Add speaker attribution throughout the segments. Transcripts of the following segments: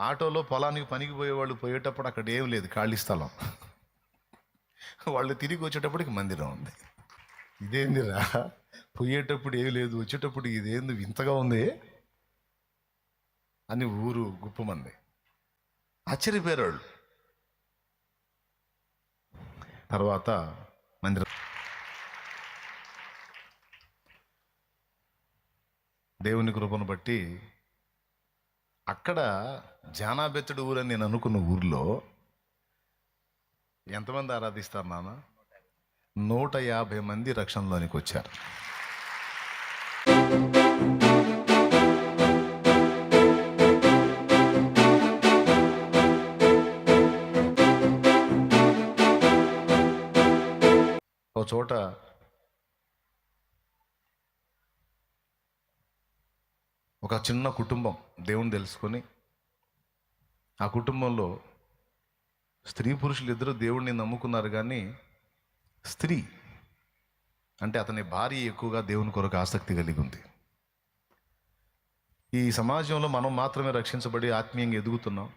Speaker 1: ఆటోలో పొలానికి పనికి పోయేవాళ్ళు పోయేటప్పుడు అక్కడ ఏం లేదు ఖాళీ స్థలం. వాళ్ళు తిరిగి వచ్చేటప్పటికి మందిరం ఉంది. ఇదేందిరా? పోయేటప్పుడు ఏం లేదు వచ్చేటప్పుడు ఇదేంది వింతగా ఉంది అని ఊరు గుప్పమంది. ఆశ్చర్యపోయారు తర్వాత మందిరం. దేవుని కృపను బట్టి అక్కడ జానాబెత్తడు ఊరు అని నేను అనుకున్న ఊర్లో ఎంతమంది ఆరాధిస్తారు నాన్న? నూట యాభై మంది రక్షణలోనికి వచ్చారు. ఒక చోట ఒక చిన్న కుటుంబం దేవుని తెలుసుకొని ఆ కుటుంబంలో స్త్రీ పురుషులు ఇద్దరు దేవుణ్ణి నమ్ముకున్నారు కానీ స్త్రీ అంటే అతని భార్య ఎక్కువగా దేవుని కొరకు ఆసక్తి కలిగి ఉంది. ఈ సమాజంలో మనం మాత్రమే రక్షించబడి ఆత్మీయంగా ఎదుగుతున్నాం.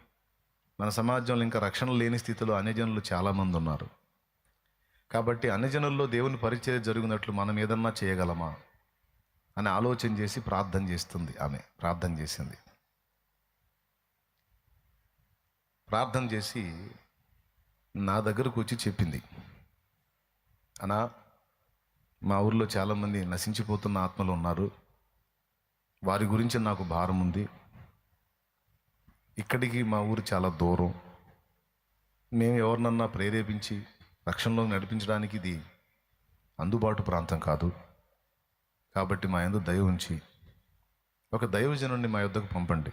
Speaker 1: మన సమాజంలో ఇంకా రక్షణ లేని స్థితిలో అన్యజనులు చాలామంది ఉన్నారు. కాబట్టి అన్యజనుల్లో దేవుని పరిచయం జరిగినట్లు మనం ఏదన్నా చేయగలమా? అని ఆలోచన చేసి ప్రార్థన చేస్తుంది ఆమె ప్రార్థన చేసింది. ప్రార్థన చేసి నా దగ్గరకు వచ్చి చెప్పింది. అనా మా ఊర్లో చాలామంది నశించిపోతున్న ఆత్మలు ఉన్నారు. వారి గురించి నాకు భారం ఉంది. ఇక్కడికి మా ఊరు చాలా దూరం. మేము ఎవరినన్నా ప్రేరేపించి రక్షణలో నడిపించడానికి ఇది అందుబాటు ప్రాంతం కాదు. కాబట్టి మా యందు దయ ఉంచి ఒక దైవజనుడిని మా యొద్దకు పంపండి.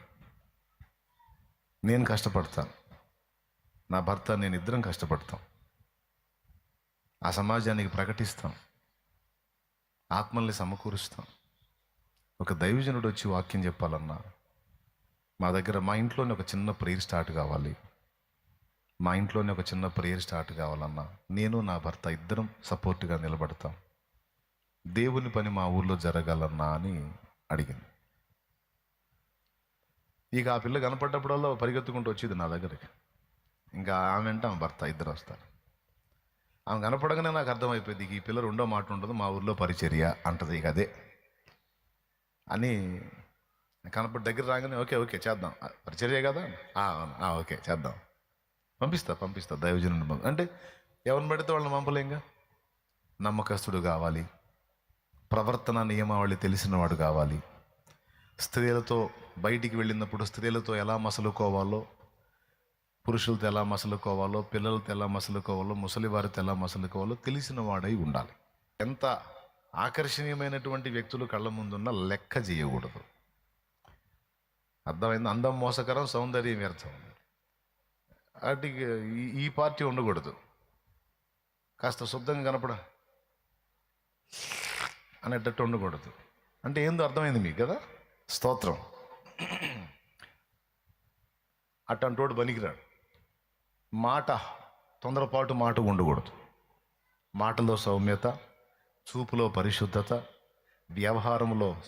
Speaker 1: నేను కష్టపడతాను. నా భర్త నేను ఇద్దరం కష్టపడతాం. ఆ సమాజానికి ప్రకటిస్తాం. ఆత్మల్ని సమకూరుస్తాం. ఒక దైవజనుడు వచ్చి వాక్యం చెప్పాలన్నా మా దగ్గర మా ఇంట్లోనే ఒక చిన్న ప్రేయర్ స్టార్ట్ కావాలి. మా ఇంట్లోనే ఒక చిన్న ప్రేయర్ స్టార్ట్ కావాలన్నా నేను నా భర్త ఇద్దరం సపోర్ట్గా నిలబడతాం. దేవుని పని మా ఊర్లో జరగాలన్నా అని అడిగింది. ఇక ఆ పిల్ల కనపడ్డప్పుడల్లా పరిగెత్తుకుంటూ వచ్చేది నా దగ్గరికి. ఇంకా ఆమె వెంట ఆమె భర్త ఇద్దరు వస్తారు. ఆమె కనపడగానే నాకు అర్థమైపోయింది ఈ పిల్ల రెండో మాట ఉండదు మా ఊర్లో పరిచర్య అంటది ఇక అదే. అని కనపడి దగ్గర రాగానే ఓకే ఓకే చేద్దాం. ఆ, పరిచర్య కదా? అవును. ఓకే చేద్దాం. పంపిస్తా పంపిస్తా దైవజనుని అంటే ఎవరిని పెడితే వాళ్ళని పంపలేంగా నమ్మకస్తుడు కావాలి. ప్రవర్తన నియమావళి తెలిసినవాడు కావాలి. స్త్రీలతో బయటికి వెళ్ళినప్పుడు స్త్రీలతో ఎలా మసలుకోవాలో పురుషులతో ఎలా మసలుకోవాలో పిల్లలతో ఎలా మసలుకోవాలో ముసలివారితో ఎలా మసలుకోవాలో తెలిసిన వాడై ఉండాలి. ఎంత ఆకర్షణీయమైనటువంటి వ్యక్తులు కళ్ళ ముందున్న లెక్క చేయకూడదు. అర్థమైంది? అందం మోసకరం సౌందర్యం వ్యర్థం. వాటికి ఈ- ఈ పార్టీ ఉండకూడదు. కాస్త శుద్ధంగా కనపడ. అనేటట్టు ఉండకూడదు. అంటే ఏందో అర్థమైంది మీకు కదా? స్తోత్రం. అట్టంటోడు పనికిరాడు. మాట తొందరపాటు మాట ఉండకూడదు. మాటలో సౌమ్యత చూపులో పరిశుద్ధత వ్యవహారంలో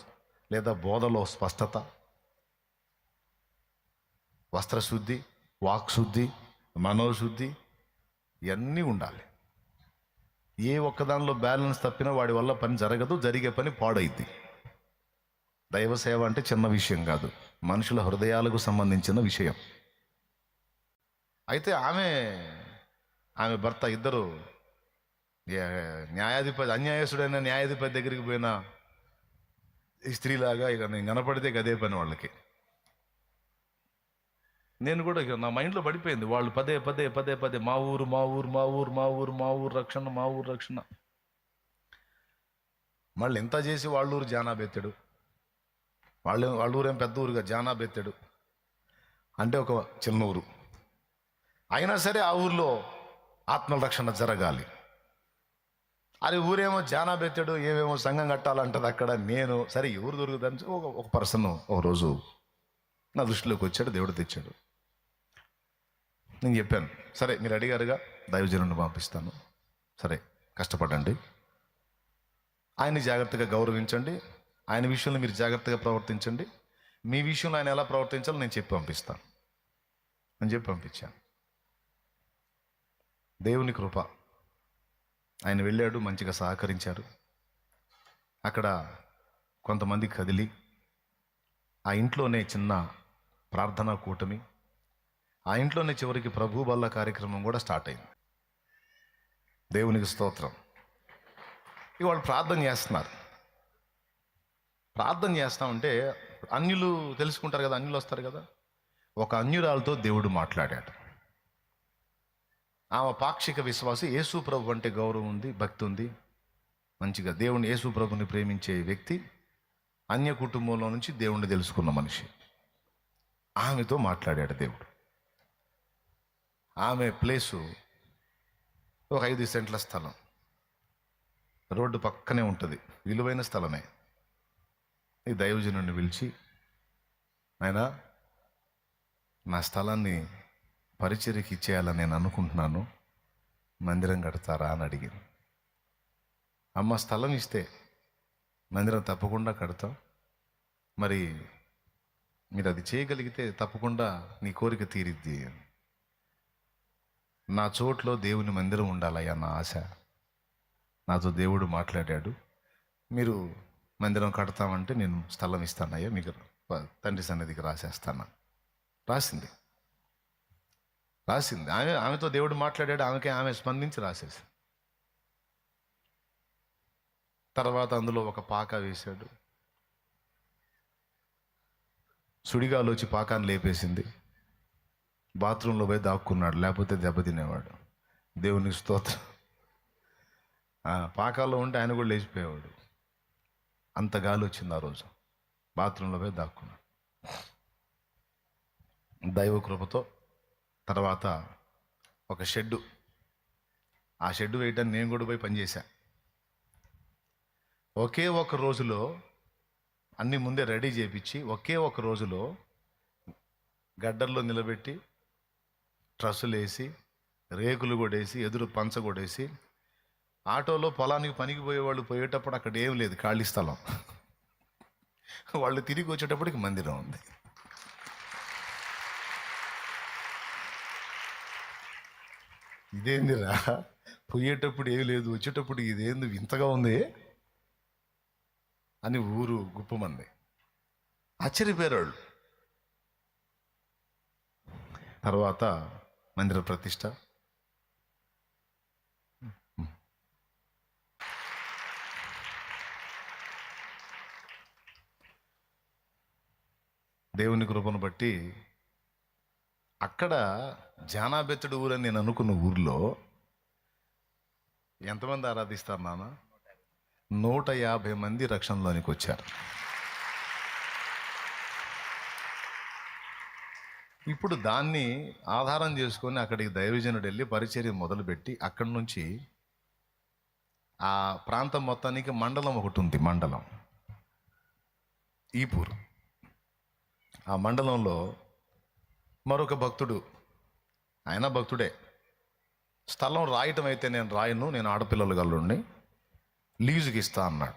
Speaker 1: లేదా బోధలో స్పష్టత వస్త్రశుద్ధి వాక్శుద్ధి మనోశుద్ధి ఇవన్నీ ఉండాలి. ఏ ఒక్కదానిలో బ్యాలెన్స్ తప్పినా వాడి వల్ల పని జరగదు జరిగే పని పాడైద్ది. దైవ సేవ అంటే చిన్న విషయం కాదు మనుషుల హృదయాలకు సంబంధించిన విషయం. అయితే ఆమె ఆమె భర్త ఇద్దరు న్యాయాధిపతి అన్యాయసుడైన న్యాయాధిపతి దగ్గరికి పోయిన ఈ స్త్రీలాగా ఇక నేను కనపడితే గదే పని వాళ్ళకి. నేను కూడా నా మైండ్లో పడిపోయింది. వాళ్ళు పదే పదే పదే పదే మా ఊరు మా ఊరు మా ఊరు మా ఊరు మా ఊరు రక్షణ మా ఊరు రక్షణ. మళ్ళీ ఇంత చేసి వాళ్ళ ఊరు వాళ్ళు వాళ్ళ ఊరేం పెద్ద ఊరుగా జానాబెత్తాడు అంటే ఒక చిన్న ఊరు. అయినా సరే ఆ ఊర్లో ఆత్మల రక్షణ జరగాలి. అది ఊరేమో జానాబెత్తాడు ఏమేమో సంఘం కట్టాలంటది అక్కడ నేను సరే ఎవరు దొరుకుతాను ఒక ఒక పర్సన్ ఒక రోజు నా దృష్టిలోకి వచ్చాడు దేవుడు తెచ్చాడు. నేను చెప్పాను. సరే మీరు అడిగారుగా దైవజనుని పంపిస్తాను. సరే కష్టపడండి. ఆయన్ని జాగ్రత్తగా గౌరవించండి. ఆయన విషయంలో మీరు జాగ్రత్తగా ప్రవర్తించండి. మీ విషయంలో ఆయన ఎలా ప్రవర్తించాలో నేను చెప్పి పంపిస్తాను. అని చెప్పి పంపించాను. దేవుని కృప. ఆయన వెళ్ళాడు మంచిగా సహకరించారు. అక్కడ కొంతమంది కదిలి ఆ ఇంట్లోనే చిన్న ప్రార్థనా కూటమి ఆ ఇంట్లోనే చివరికి ప్రభు బల్ల కార్యక్రమం కూడా స్టార్ట్ అయింది. దేవునికి స్తోత్రం. ఇవాళ ప్రార్థన చేస్తున్నారు. ప్రార్థన చేస్తామంటే అన్యులు తెలుసుకుంటారు కదా అన్యులు వస్తారు కదా? ఒక అన్యురాలతో దేవుడు మాట్లాడాడు. ఆమె పాక్షిక విశ్వాసి యేసు ప్రభు అంటే గౌరవం ఉంది భక్తి ఉంది. మంచిగా దేవుని యేసు ప్రభుని ప్రేమించే వ్యక్తి అన్య కుటుంబంలో నుంచి దేవుణ్ణి తెలుసుకున్న మనిషి. ఆమెతో మాట్లాడాడు దేవుడు. ఆమె ప్లేసు ఒక ఐదు సెంట్ల స్థలం. రోడ్డు పక్కనే ఉంటుంది. విలువైన స్థలమే. ఈ దైవజనుడిని పిలిచి ఆయన నా స్థలాన్ని పరిచర్యకి ఇచ్చేయాలని నేను అనుకుంటున్నాను. మందిరం కడతారా? అని అడిగింది. అమ్మ స్థలం ఇస్తే మందిరం తప్పకుండా కడతాం. మరి మీరు అది చేయగలిగితే తప్పకుండా నీ కోరిక తీరిద్ది నా చోట్లో దేవుని మందిరం ఉండాలయ్యా నా ఆశ. నాతో దేవుడు మాట్లాడాడు. మీరు మందిరం కడతామంటే నేను స్థలం ఇస్తానయ్యా. మీకు తండ్రి సన్నిధికి రాసేస్తాను. రాసింది. రాసింది. ఆమె ఆమెతో దేవుడు మాట్లాడాడు. ఆమెకి ఆమె స్పందించి రాసేసి తర్వాత అందులో ఒక పాక వేశాడు. సుడిగాలు వచ్చి పాకాన్ని లేపేసింది. బాత్రూంలో పోయి దాక్కున్నాడు లేకపోతే దెబ్బతినేవాడు. దేవునికి స్తోత్రం. పాకాల్లో ఉంటే ఆయన కూడా లేచిపోయేవాడు. అంత గాలి వచ్చింది ఆ రోజు. బాత్రూంలో పోయి దాక్కున్నాడు. దైవ కృపతో తర్వాత ఒక షెడ్డు. ఆ షెడ్డు వేయడానికి నేను కూడా పోయి పనిచేశా. ఒకే ఒక రోజులో అన్ని ముందే రెడీ చేపించి ఒకే ఒక రోజులో గడ్డల్లో నిలబెట్టి ట్రస్సులు వేసి రేకులు కొడేసి ఎదురు పంచ కొడేసి ఆటోలో పొలానికి పనికి పోయేవాళ్ళు పోయేటప్పుడు అక్కడ ఏం లేదు ఖాళీ స్థలం. వాళ్ళు తిరిగి వచ్చేటప్పటికి మందిరం ఉంది. ఇదేందిరా? పోయేటప్పుడు ఏం లేదు వచ్చేటప్పుడు ఇదేంది వింతగా ఉంది అని ఊరు గుప్పమంది. ఆశ్చర్యపోయారు వాళ్ళు. తర్వాత మందిర ప్రతిష్ట. దేవుని కృపను బట్టి అక్కడ జానాబెత్తడు అని నేను అనుకున్న ఊర్లో ఎంతమంది ఆరాధిస్తారు నాన్న? నూట యాభై మంది రక్షణలోనికి వచ్చారు. ఇప్పుడు దాన్ని ఆధారం చేసుకొని అక్కడికి దైవజనుడు వెళ్ళి పరిచర్య మొదలుపెట్టి అక్కడి నుంచి ఆ ప్రాంతం మొత్తానికి మండలం ఒకటి ఉంది మండలం. ఈపూర్. ఆ మండలంలో మరొక భక్తుడు ఆయన భక్తుడే. స్థలం రాయటం అయితే నేను రాయను నేను ఆడపిల్లలు గల్లుండి. లీజుకి ఇస్తా అన్నాడు.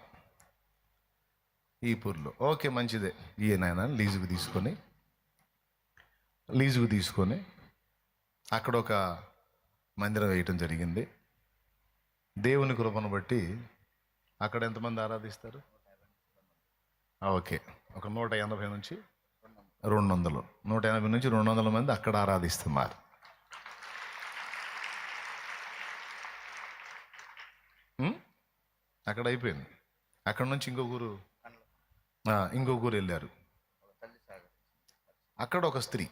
Speaker 1: ఈపూర్లో. ఓకే మంచిదే. ఈయన లీజుకి తీసుకొని లీజుకు తీసుకొని అక్కడ ఒక మందిరం వేయటం జరిగింది. దేవుని కృపను బట్టి అక్కడ ఎంతమంది ఆరాధిస్తారు? ఓకే. ఒక నూట ఎనభై నుంచి రెండు వందలు. నూట ఎనభై నుంచి రెండు వందల మంది అక్కడ ఆరాధిస్తున్నారు. అక్కడ అయిపోయింది. అక్కడ నుంచి ఇంకొక ఊరు ఇంకొక ఊరు వెళ్ళారు. అక్కడ ఒక స్త్రీ.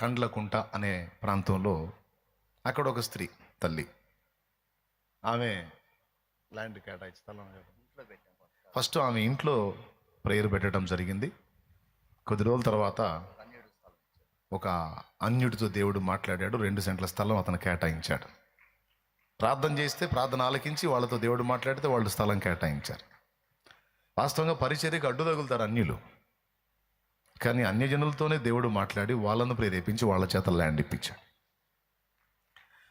Speaker 1: కండ్లకుంట అనే ప్రాంతంలో అక్కడ ఒక స్త్రీ తల్లి. ఆమె ల్యాండ్ కేటాయించి స్థలం ఫస్ట్ ఆమె ఇంట్లో ప్రేయర్ పెట్టడం జరిగింది. కొద్ది రోజుల తర్వాత ఒక అన్యుడితో దేవుడు మాట్లాడాడు. రెండు సెంట్ల స్థలం అతను కేటాయించాడు. ప్రార్థన చేస్తే ప్రార్థన ఆలకించి వాళ్ళతో దేవుడు మాట్లాడితే వాళ్ళు స్థలం కేటాయించారు. వాస్తవంగా పరిచర్యకు అడ్డు తగులుతారు అన్యులు. కానీ అన్యజనులతోనే దేవుడు మాట్లాడి వాళ్ళను ప్రేరేపించి వాళ్ళ చేత ల్యాండ్ ఇప్పించాడు.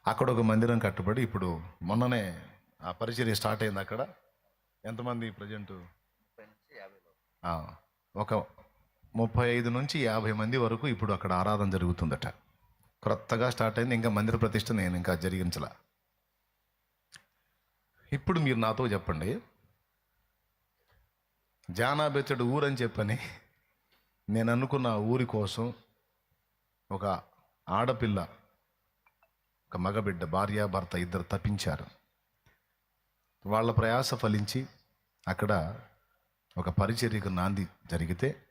Speaker 1: అక్కడ ఒక మందిరం కట్టుబడి ఇప్పుడు మొన్ననే ఆ పరిచర్య స్టార్ట్ అయింది అక్కడ. ఎంతమంది ప్రజెంట్? ఒక ముప్పై ఐదు నుంచి యాభై మంది వరకు ఇప్పుడు అక్కడ ఆరాధన జరుగుతుందట. క్రొత్తగా స్టార్ట్ అయింది ఇంకా మందిర ప్రతిష్ట నేను ఇంకా జరిగించలా. ఇప్పుడు మీరు నాతో చెప్పండి. జానాబెచ్చడు ఊరని చెప్పని నేను అనుకున్న ఊరి కోసం ఒక ఆడపిల్ల ఒక మగబిడ్డ భార్య భర్త ఇద్దరు తప్పించారు. వాళ్ళ ప్రయాస ఫలించి అక్కడ ఒక పరిచర్యకు నాంది జరిగితే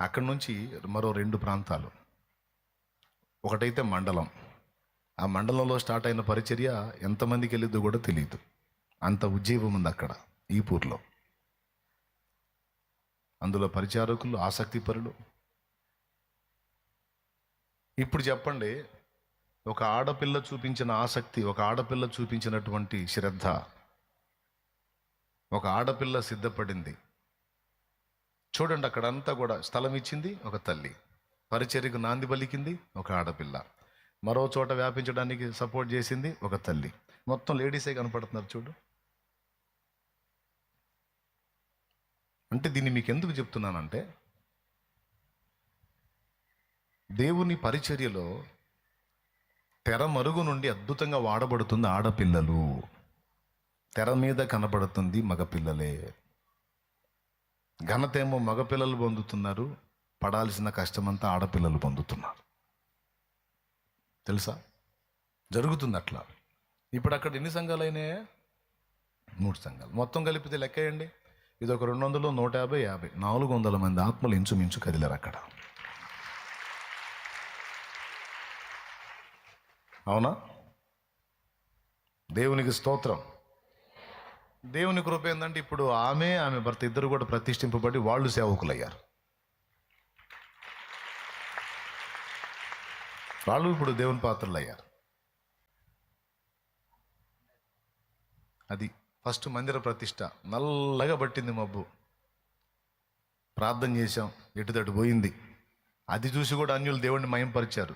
Speaker 1: అక్కడి నుంచి మరో రెండు ప్రాంతాలు. ఒకటైతే మండలం. ఆ మండలంలో స్టార్ట్ అయిన పరిచర్య ఎంతమందికి వెళ్ళిద్దో కూడా తెలియదు అంత ఉజ్జీవం ఉంది అక్కడ ఈ పూర్లో అందులో పరిచారకులు ఆసక్తిపరులు. ఇప్పుడు చెప్పండి ఒక ఆడపిల్ల చూపించిన ఆసక్తి ఒక ఆడపిల్ల చూపించినటువంటి శ్రద్ధ ఒక ఆడపిల్ల సిద్ధపడింది. చూడండి అక్కడంతా కూడా స్థలం ఇచ్చింది ఒక తల్లి. పరిచర్యకు నాంది పలికింది ఒక ఆడపిల్ల. మరో చోట వ్యాపించడానికి సపోర్ట్ చేసింది ఒక తల్లి. మొత్తం లేడీసే కనపడుతున్నారు చూడు. అంటే దీన్ని మీకు ఎందుకు చెప్తున్నానంటే దేవుని పరిచర్యలో తెర మరుగు నుండి అద్భుతంగా వాడబడుతుంది ఆడపిల్లలు. తెర మీద కనబడుతుంది మగపిల్లలే. ఘనతేమో మగపిల్లలు పొందుతున్నారు పడాల్సిన కష్టమంతా ఆడపిల్లలు పొందుతున్నారు. తెలుసా? జరుగుతుంది అట్లా ఇప్పుడు అక్కడ ఎన్ని సంఘాలు అయినాయా మూడు సంఘాలు. మొత్తం కలిపితే లెక్కేయండి ఇది ఒక రెండు వందలు నూట యాభై. యాభై నాలుగు వందల మంది ఆత్మలు ఇంచుమించు కదిలారు అక్కడ. అవునా? దేవునికి స్తోత్రం. దేవుని కృప ఏంటంటే ఇప్పుడు ఆమె ఆమె భర్త ఇద్దరు కూడా ప్రతిష్ఠింపబడి వాళ్ళు సేవకులయ్యారు. వాళ్ళు ఇప్పుడు దేవుని పాత్రలు అయ్యారు అది ఫస్ట్ మందిర ప్రతిష్ట. నల్లగా పట్టింది మబ్బు. ప్రార్థన చేశాం ఎటుదటు పోయింది. అది చూసి కూడా అన్యులు దేవుడిని మయంపరిచారు.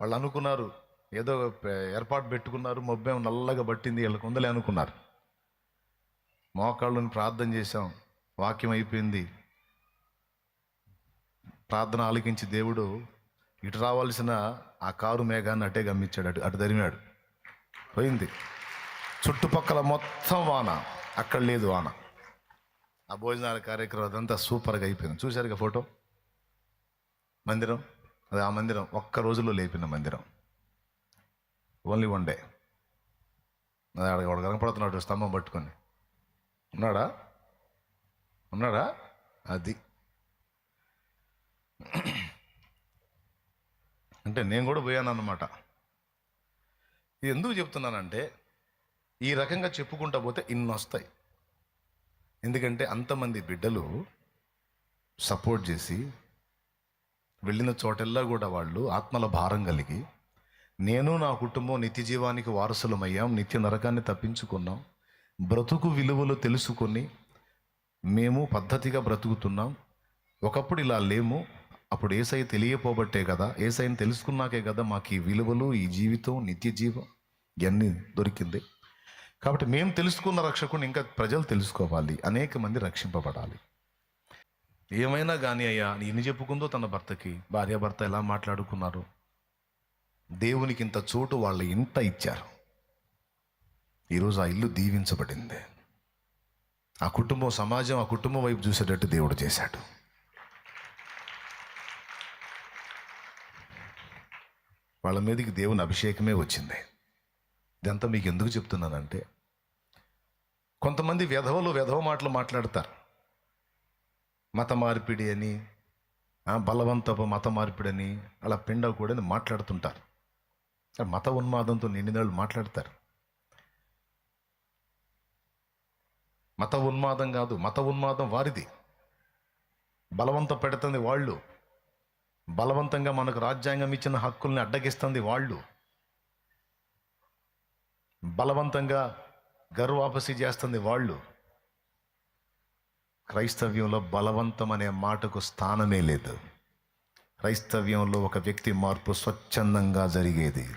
Speaker 1: వాళ్ళు అనుకున్నారు ఏదో ఏర్పాటు పెట్టుకున్నారు మబ్బేం నల్లగా పట్టింది వీళ్ళకి ఉందలే అనుకున్నారు. మోకాళ్ళని ప్రార్థన చేశాం వాక్యం అయిపోయింది. ప్రార్థన ఆలకించి దేవుడు ఇటు రావాల్సిన ఆ కారు మేఘాన్ని అటే గమ్మించాడు అటు అటు తరిమాడు. పోయింది. చుట్టుపక్కల మొత్తం వాన. అక్కడ లేదు వాన. ఆ భోజనాల కార్యక్రమం అదంతా సూపర్గా అయిపోయింది. చూశారుగా ఫోటో? మందిరం? అది ఆ మందిరం. ఒక్క రోజులో లేపిన మందిరం. ఓన్లీ వన్ డే అది ఆడ కనపడుతున్నాడు స్తంభం పట్టుకొని. ఉన్నాడా? ఉన్నాడా? అది. అంటే నేను కూడా పోయాను అన్నమాట ఇది ఎందుకు చెప్తున్నానంటే ఈ రకంగా చెప్పుకుంటా పోతే ఇన్ని వస్తాయి ఎందుకంటే అంతమంది బిడ్డలు సపోర్ట్ చేసి వెళ్ళిన చోటెల్లా కూడా వాళ్ళు ఆత్మల భారం కలిగి నేను నా కుటుంబం నిత్య జీవానికి వారసులమయ్యాం నిత్య నరకాన్ని తప్పించుకున్నాం బ్రతుకు విలువలు తెలుసుకొని మేము పద్ధతిగా బ్రతుకుతున్నాం. ఒకప్పుడు ఇలా లేము అప్పుడు ఏసై తెలియపోబట్టే కదా ఏసైని తెలుసుకున్నాకే కదా మాకు ఈ విలువలు ఈ జీవితం నిత్య జీవం ఇవన్నీ దొరికింది. కాబట్టి మేము తెలుసుకున్న రక్షకుని ఇంకా ప్రజలు తెలుసుకోవాలి. అనేక మంది రక్షింపబడాలి. ఏమైనా కానీ అయ్యా ఎన్ని చెప్పుకుందో తన భర్తకి భార్యాభర్త ఎలా మాట్లాడుకున్నారు? దేవునికి ఇంత చోటు వాళ్ళ ఇంట ఇచ్చారు. ఈరోజు ఆ ఇల్లు దీవించబడింది. ఆ కుటుంబం సమాజం ఆ కుటుంబం వైపు చూసేటట్టు దేవుడు చేశాడు. వాళ్ళ మీదకి దేవుని అభిషేకమే వచ్చింది. ఇదంతా మీకు ఎందుకు చెప్తున్నానంటే కొంతమంది వెధవలు వెధవ మాటలు మాట్లాడతారు. మత మార్పిడి అని బలవంతపు మత మార్పిడి అని అలా పిండ కూడా అని మాట్లాడుతుంటారు. మత ఉన్మాదంతో నిండినాళ్ళు మాట్లాడతారు. మత ఉన్మాదం కాదు మత ఉన్మాదం వారిది. బలవంత పెడుతుంది వాళ్ళు. బలవంతంగా మనకు రాజ్యాంగం ఇచ్చిన హక్కుల్ని అడ్డగిస్తుంది వాళ్ళు. బలవంతంగా గర్వాపసి చేస్తుంది వాళ్ళు. క్రైస్తవ్యంలో బలవంతం అనే మాటకు స్థానమే లేదు. క్రైస్తవ్యంలో ఒక వ్యక్తి మార్పు స్వచ్ఛందంగా జరిగేది.